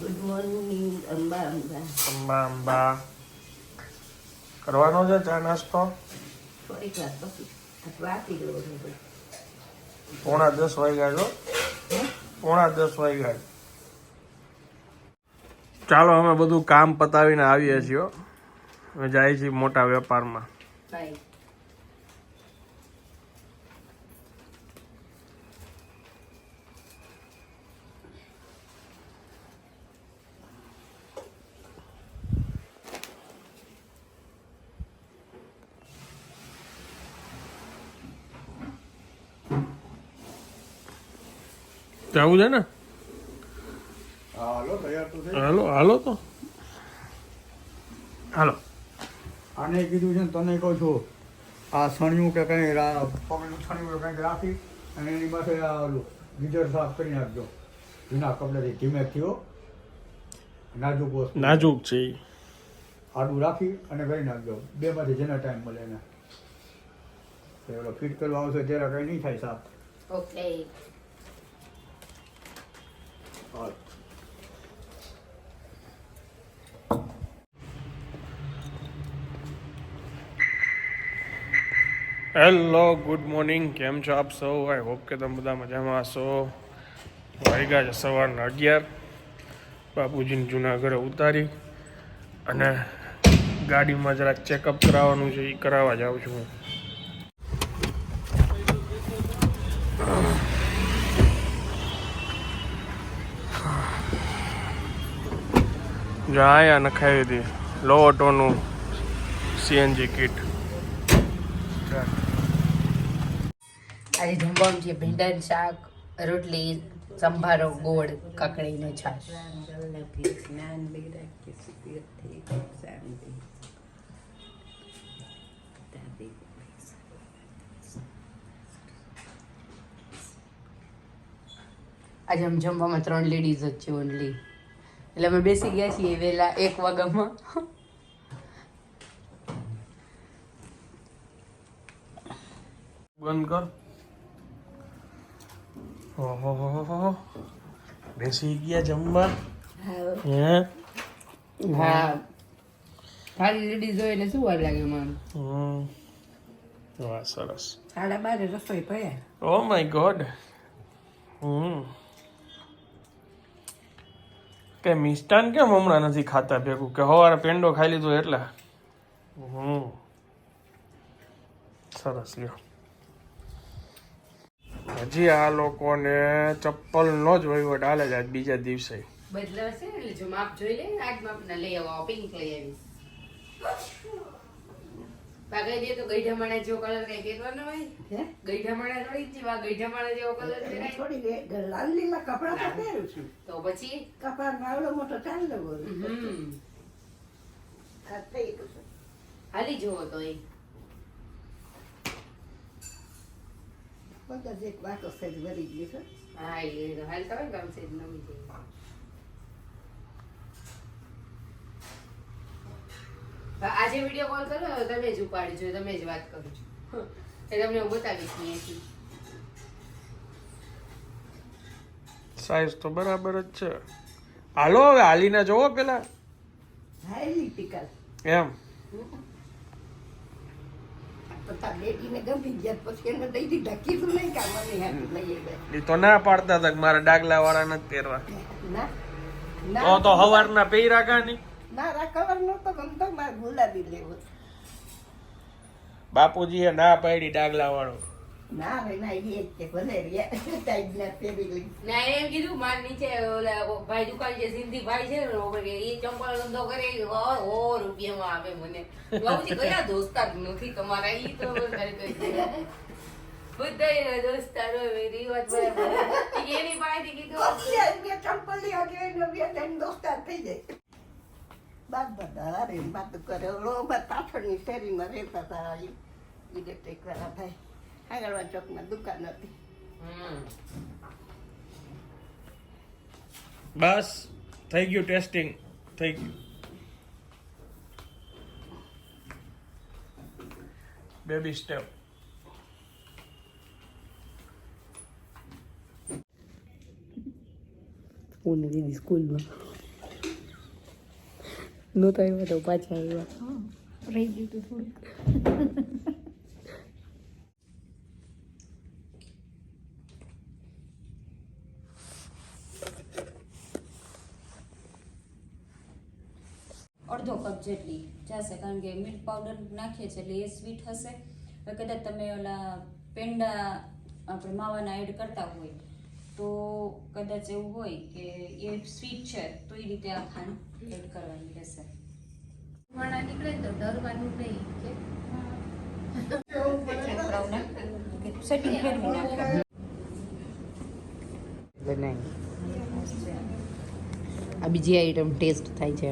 Good morning Amba Amba Amba Amba કરવાનો છે ચા નાસ્તો? થોડીક વાર પછી અથવા આપી પોણા દસ વાગ્યા છો? પોણા દસ વાગ્યા. ચાલો અમે બધું કામ પતાવીને આવીએ છીએ અમે જાય છીએ મોટા વેપારમાં. જવું છે ને? હાલો તૈયાર તો હાલો હાલો તો. હાલો. આને કીધું છે ને તને કહું છું આ સણિયું કે કંઈ પગલું છણિયું કે કંઈક રાખી અને એની પાસે આ ઓલું ગીઝર સાફ કરી નાખજો. જૂના કપડાથી ધીમે થયો નાજુક વસ્તુ. નાજુક છે. આડું રાખી અને કરી નાખજો. બે માંથી જેના ટાઈમ મળે એને. ઓલો ફિટ કરવા આવશે ત્યારે કંઈ નહીં થાય સાફ. ઓકે હાલ. Good morning. કેમ છો આપ સૌ? આઈ હોપ કે તમે બધા મજામાં હશો. વાગ્યા છે સવારના અગિયાર. બાપુજીને જૂનાગઢ ઉતારી અને ગાડીમાં જરાક ચેકઅપ કરાવવાનું છે એ કરાવવા જાઉં છું હું. આયા નખાવી હતી લો ઓટોનું સીએનજી કીટ. આજે જમવાનું છે, ભીંડાનું શાક, રોટલી, સંભારો, ગોળ, કાકડીને છાશ. આજે આમ જમવામાં ત્રણ લેડીઝ જ છે ઓનલી એટલે અમે બેસી ગયા છીએ વહેલા એક વાગ્યામાં. બંધ કર. ઓહો બેસી ગયા જમવા. હે. હા? ખાલી લેડીઝ હોય એટલે શું વાર લાગે મારું હમ. વાહ સરસ. સાડા બારે રસોઈ પડ્યા ઓ માય ગોડ હમ. કે મિષ્ટાન કેમ હમણાં નથી ખાતા ભેગું? કે સવારે પેંડો ખાઈ લીધો એટલે? હમ. સરસ લ્યો. હજી આ લોકોને ચપ્પલ નો જ વહીવટ હાલે છે આજ બીજા દિવસે. બદલાશે એટલે જો માપ જોઈ લે આજ માપ ના લઈ આવો પિંક લઈ આવીશ. બાગાઈ દે તો ગઈઢા જેવો કલર કઈ પહેરવાનો હોય? હે? ગઈઢા થોડી જ જેવા જેવો કલર પહેરાય થોડી વે- લાલ લીલા કપડા તો પહેરું છું. તો પછી? કપડા આવડો મોટો ચાંદલો બોલું. હમ. હાલી જુઓ તો એ. બધા એક વાતો સહેજ ભરી ગયું છે. હા એ હાલ હાલતા હોય ને તો આમ સેજ નમી જાય. આજે વીડિયો કોલ કરો તો તમે જ ઉપાડજો તમે જ વાત કરો છો. એ તમને હું બતાવીશ અહીંયાથી સાઈઝ તો બરાબર જ છે. હાલો હવે હાલીને જોવો પેલા. હાયલી ટીકલ એમ. તો ના પાડતા હતા મારા ડાગલા વાળા નથી પહેરવા. ના તો તો હવારના પહેર્યા કા નહીં ના રા કવર ગમતો મારે ગુલાબી લેવો. બાપુજીએ ના પાડી ડાગલા વાળો ના રે ના એ કે ભલે રહ્યા ટાઈમ ના પહેરી લઈ. ના એમ કીધું માર નીચે ઓલા ભાઈ દુકાન જે સિંધી ભાઈ છે ને એ ચંપલ ધંધો કરે ઓ ઓ રૂપિયામાં આવે મને. બાબુજી કયા દોસ્તાર નથી તમારા ઈ તો વધારે કહી દે. દોસ્તારો રિવાજ બરાબર એની પાસેથી કીધું ચંપલ બે ત્રણ દોસ્તાર થઈ જાય. બાદ બધા હારે વાતો કરે. ઓલો પાછળની શેરીમાં રહેતા હતા ઇલેક્ટ્રિક વાળા ભાઈ. આગળવા ચોકમાં દુકાન હતી. બસ થઈ ગયું ટેસ્ટિંગ થઈ ગયું. બેબી સ્ટેપ હું ને નહોતા આવ્યા તો પાછા આવ્યા રહી ગયું હતું થોડુંક. અડધો કપ જેટલી જશે કારણ કે મિલ્ક પાવડર નાખીએ છીએ એટલે એ સ્વીટ હશે. કદાચ તમે ઓલા પેંડા આપણે માવાના એડ કરતા હોય તો કદાચ એવું હોય કે એ સ્વીટ છે તો એ રીતે આ ખાંડ એડ કરવાની રહેશે. વાળા નીકળે તો ડરવાનું નહીં કે? સેટિંગ ફેરવી નાખે બનાવી આ બીજી આઈટમ ટેસ્ટ થાય છે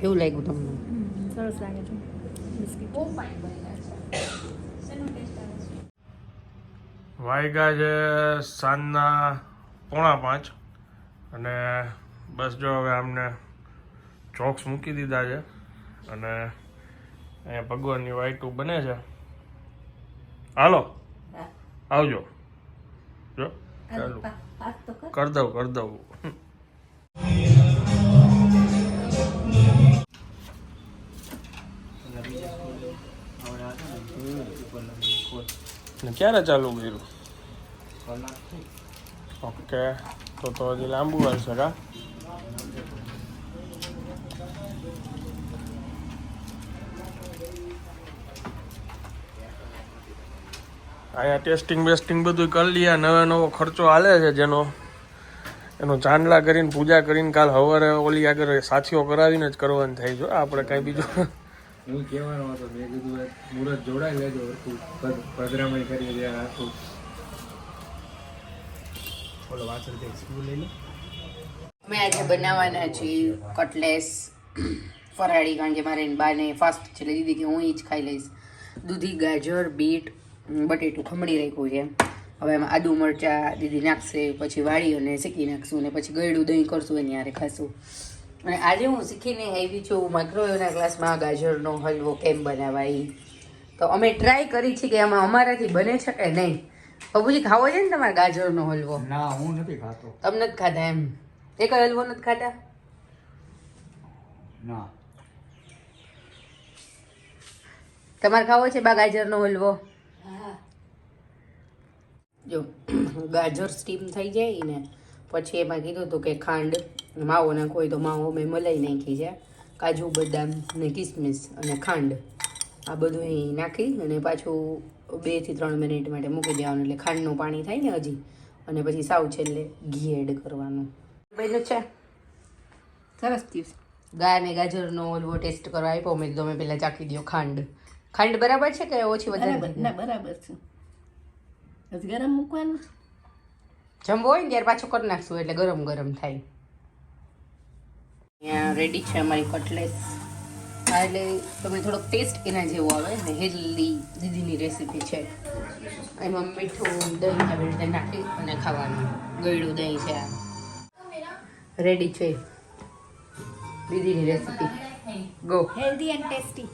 કેવું લાગ્યું તમને? સરસ લાગે છે. બિસ્કિટ. બહુ ફાઇન બનેલા છે. શેનો ટેસ્ટ આવે? વાગ્યા છે સાંજના પોણા પાંચ. અને બસ જો હવે અમને ચોક્સ મૂકી દીધા છે. અને અહીંયા ભગવાનની વાઈટું બને છે. હાલો આવજો. જો ચાલો. કર દઉં કર દઉં. ને ક્યારે ચાલુ કર્યું? ઓકે તો તો હજી લાંબુ હશે કા? અહીંયા ટેસ્ટિંગ વેસ્ટિંગ બધું કરી લઈએ. નવો નવો ખર્ચો હાલે છે જેનો. એનો ચાંદલા કરીને પૂજા કરીને કાલ સવારે ઓલી આગળ સાથીઓ કરાવીને જ કરવાનું થાય છે આપણે કાંઈ બીજું હું કહેવાનો હતો મેં કીધું મુહૂર્ત જોડાઈ લેજો હરખું પધરામણી કરી દે આખું બોલો પાછળ કંઈક સ્કૂલ લઈ લો. અમે આજે બનાવવાના છીએ કટલેસ ફરાળી કારણ કે મારે એની બાને ફાસ્ટ છે એટલે દીદી કે હું એ જ ખાઈ લઈશ. દૂધી ગાજર બીટ બટેટું ખમણી રાખ્યું છે. હવે એમાં આદુ મરચાં દીદી નાખશે પછી વાળી અને શેકી નાખશું અને પછી ગળ્યું દહીં કરશું એની હારે ખાશું. અને આજે હું શીખીને આવી છું માઇક્રોવેવના ક્લાસમાં ગાજરનો હલવો કેમ બનાવાય. તો અમે ટ્રાય કરી છે કે આમાં અમારાથી બને છે કે નહીં. બાબુજી ખાવો છે ને તમારે ગાજરનો હલવો? ના હું નથી ખાતો. તમને જ ખાધા એમ? એક હલવો નથી ખાધા ના. તમારે ખાવો છે બા ગાજરનો હલવો? જો ગાજર સ્ટીમ થઈ જાય ને પછી એમાં કીધું હતું કે ખાંડ માવો નાખવો હોય તો માવો મેં મલાઈ નાખી છે કાજુ બદામ ને કિસમિસ અને ખાંડ. આ બધું અહીં નાખી અને પાછું બેથી ત્રણ મિનિટ માટે મૂકી દેવાનું એટલે ખાંડનું પાણી થાય ને હજી. અને પછી સાવ છેલ્લે ઘી એડ કરવાનું. ભાઈનું છે? સરસ થયું ગાય અને ગાજરનો ઓલવો ટેસ્ટ કરવા આપ્યો. મેં તમે પહેલાં ચાખી દો ખાંડ. ખાંડ બરાબર છે કે ઓછી વધારે? ના બરાબર છે. ગરમ મૂકવાનું? જમવો હોય ને ત્યારે પાછું કરી નાખશું એટલે ગરમ ગરમ થાય. અહીંયા રેડી છે અમારી કટલેસ એટલે તમે થોડોક ટેસ્ટ એના જેવો આવે. ને હેલ્ધી દીદીની રેસીપી છે. એમાં મીઠું દહીં આવી રીતે નાખી અને ખાવાનું. ગળ્યું દહીં છે આ. રેડી છે દીદીની recipe go healthy and tasty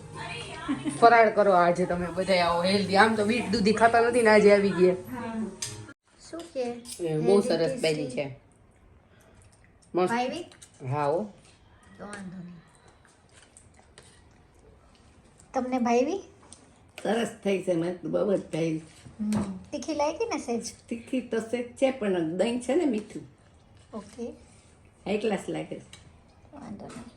ફરાળ કરો આજે તમે બધા આવો હેલ્ધી આમ તો બીટ દૂધી ખાતા નથી ને આજે આવી ગયા. શું કે? બહુ સરસ બેની છે. મસ્ત. હો. તો વાંધો નહીં તમને ભાઈવી સરસ થઈ છે મને તો બહુ જ ભાઈ. તીખી લાગી ને સેજ? તીખી તો સેજ છે પણ દહીં છે ને મીઠું. ઓકે. હાઈ ક્લાસ લાગે છે. વાંધો નહીં.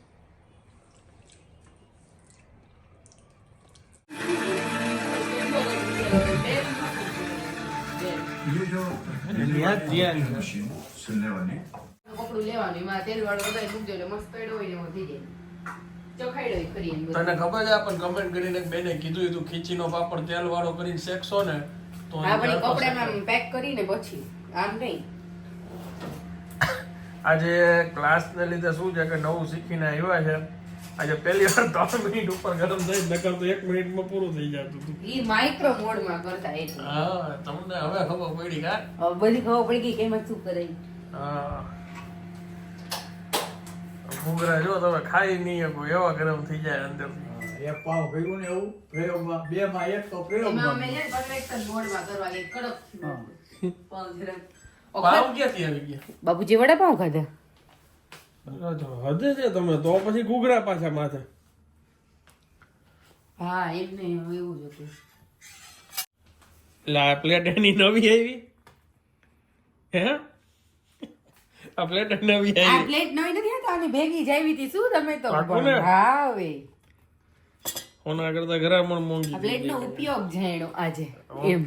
કપડું લેવાનું. એમાં તેલ વાળું વધારે મૂકજો એટલે મસ્ત પડ્યો હોય એવો થઈ જાય એમ. તને ખબર છે પણ કમેન્ટ કરીને બેને કીધું તું ખીચીનો પાપડ તેલ વાળો કરીને શેકશો ને તો હા કપડામાં પેક કરીને પછી. આમ નહીં. આજે ક્લાસને લીધે શું છે કે નવું શીખીને આવ્યા છે. આજે પહેલી વાર ત્રણ મિનિટ ઉપર ગરમ થઈ નકર તો એક મિનિટમાં પૂરું થઈ જતું હતું ઈ માઇક્રો મોડમાં કરતા એટલે હા તમને હવે ખબર પડી કા બધી ખબર પડી ગઈ કેમ શું કરે હા. ઘૂઘરા જો તમે ખાઈ નહીં શકો એવા ગરમ થઈ જાય અંદર. એક પાવ કર્યું ને એવું પ્રયોગમાં બે માં એક તો એમાં પ્રયોગમાં અમે કરવા ગઈ કડક પાવ ક્યાંથી આવી ગયા? બાપુજી વડાપાવ ખાધા? હદે છે તમે તો પછી ઘૂઘરા પાછા માથે. હા એમને એવું જ હતું. એટલે પ્લેટ એની નવી આવી? હે? આ પ્લેટ નવી આ પ્લેટ નવી નથી હતા આની ભેગી જાવી હતી. શું તમે તો હા ઓના કરતા ઘરામણ મોંઘી આ પ્લેટ નો ઉપયોગ જાણ્યો આજે. એમ.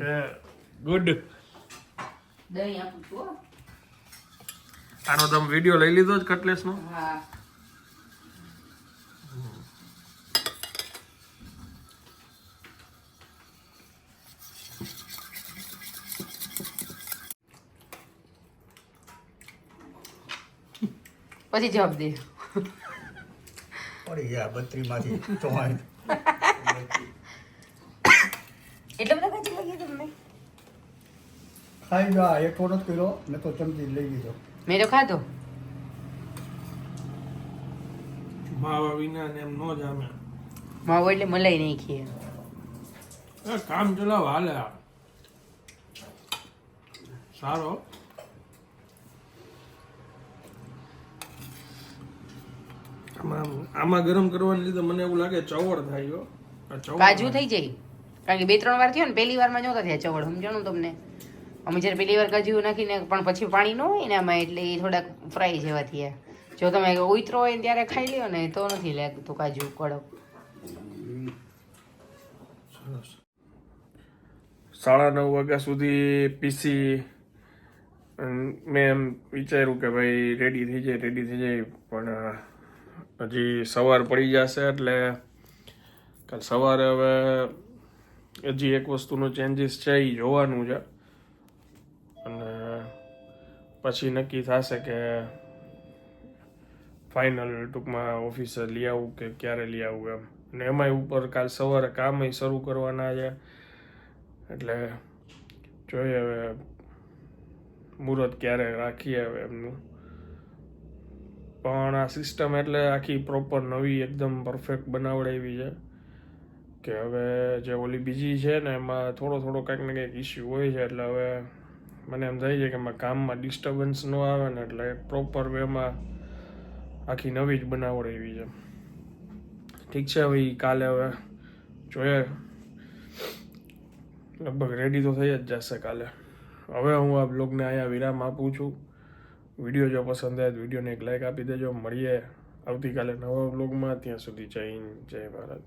ગુડ. દહીં આપું છું આનો તમે વિડિયો લઈ લીધો જ કટલેસ નો? હા. પછી જવાબ દે. પડી ગયા બત્રીમાંથી તમારી એટલે બધા કાચી લાગી તમને ખાઈ ગયા એક થોડો જ કર્યો મેં તો ચમચી લઈ લીધો. મેં તો ખાધો. માવા વિના ને એમ નો જામે માવો એટલે મલાઈ નહીં ખીએ કામ ચલાવ હાલે. સારો. આમાં ગરમ કરવાને લીધે મને એવું લાગે ચવડ થાય કાજુ થઈ જાય. કારણ કે બે ત્રણ વાર થયો ને પહેલી વારમાં નહોતા થયા ચવડ સમજાણું તમને? અમે જ્યારે પહેલી વાર કાજુ નાખીને પણ પછી પાણી ન હોય ને આમાં એટલે એ થોડાક ફ્રાય જેવા થયા. જો તમે ઉતરો હોય ને ત્યારે ખાઈ લ્યો ને તો નથી લાગતું કાજુ કડક. સાડા નવ વાગ્યા સુધી પીસી મેં એમ વિચાર્યું કે ભાઈ રેડી થઈ જાય રેડી થઈ જાય પણ હજી સવાર પડી જશે એટલે કાલ સવારે હવે હજી એક વસ્તુનો ચેન્જીસ છે એ જોવાનું છે. અને પછી નક્કી થશે કે ફાઇનલ ટૂંકમાં ઓફિસે લઈ આવું કે ક્યારે લઈ આવું એમ. અને એમાંય ઉપર કાલ સવારે કામય શરૂ કરવાના છે. એટલે જોઈએ હવે મુહૂર્ત ક્યારે રાખીએ હવે એમનું. પણ આ સિસ્ટમ એટલે આખી પ્રોપર નવી એકદમ પરફેક્ટ બનાવડાવી છે. કે હવે જે ઓલી બીજી છે ને, એમાં થોડો થોડો કંઈક ને કંઈક ઇસ્યુ હોય છે, એટલે હવે મને એમ થાય છે કે એમાં કામમાં ડિસ્ટર્બન્સ ન આવે ને, એટલે પ્રોપર વેમાં આખી નવી જ બનાવડાવી છે. ઠીક છે હવે કાલે હવે જોઈએ. લગભગ રેડી તો થઈ જ જશે કાલે. હવે હું આ બ્લોગને અહીંયા વિરામ આપું છું. વીડિયો જો પસંદ આવે તો વિડીયોને એક લાઈક આપી દેજો. મળીએ આવતીકાલે નવા બ્લોગમાં ત્યાં સુધી જય હિન્દ, જય ભારત.